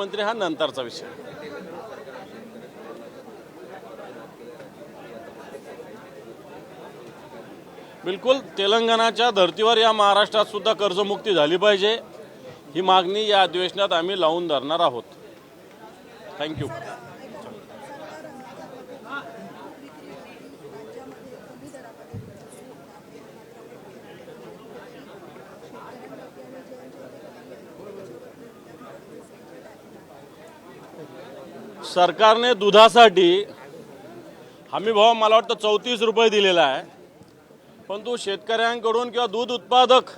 मंत्री हा नंतरचा विषय. बिलकुल तेलंगणाच्या धर्तीवर या महाराष्ट्रात सुद्धा कर्जमुक्ती झाली पाहिजे. ही मागणी या अधिवेशनात आम्ही लावून धरणार आहोत. थँक्यू सरकारने दुधासाठी हमी भाव मला वाटतं चौतीस रुपये दिलेला आहे. पण तू शेतकऱ्यांकडून किंवा दूध उत्पादक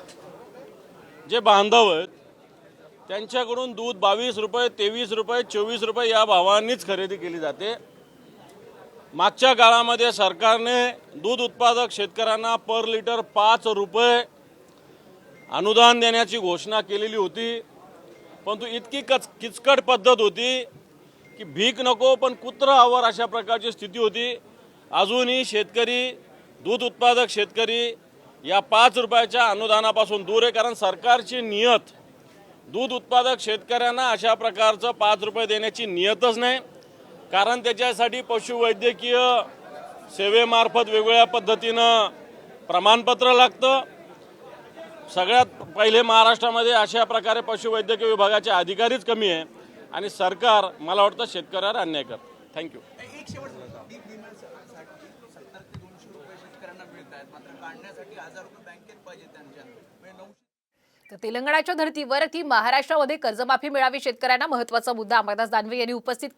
जे बांधव आहेत त्यांच्याकडून दूध बावीस रुपये तेवीस रुपये चोवीस रुपये या भावांनीच खरेदी केली जाते. मागच्या काळामध्ये सरकारने दूध उत्पादक शेतकऱ्यांना पर लिटर पाच रुपये अनुदान देण्याची घोषणा केलेली होती. परंतु इतकी कच किचकट पद्धत होती. की भीक नको पण कुत्र आवर अशा प्रकारची स्थिती होती. अजूनही शेतकरी दूध उत्पादक शेतकरी या पाच रुपयाच्या अनुदानापासून दूर आहे. कारण सरकारची नियत दूध उत्पादक शेतकऱ्यांना अशा प्रकारचं पाच रुपये देण्याची नियतच नाही. कारण त्याच्यासाठी पशुवैद्यकीय सेवेमार्फत वेगवेगळ्या पद्धतीनं प्रमाणपत्र लागतं. सगळ्यात पहिले महाराष्ट्रामध्ये अशा प्रकारे पशुवैद्यकीय विभागाचे अधिकारीच कमी आहे. आणि सरकार मला वाटतं शेतकऱ्यावर अन्याय करतं. थँक्यू एक शेवट दीप विम्यासाठी सत्तर ते दोनशे रुपये शेतकऱ्यांना मिळत आहेत. मात्र काढण्यासाठी हजार रुपये बँकेत पाहिजे त्यांच्या. म्हणजे तर तेलंगणाच्या धर्तीवर ती महाराष्ट्रामध्ये कर्जमाफी मिळावी शेतकऱ्यांना महत्त्वाचा मुद्दा. अंबादास दानवे यांनी उपस्थित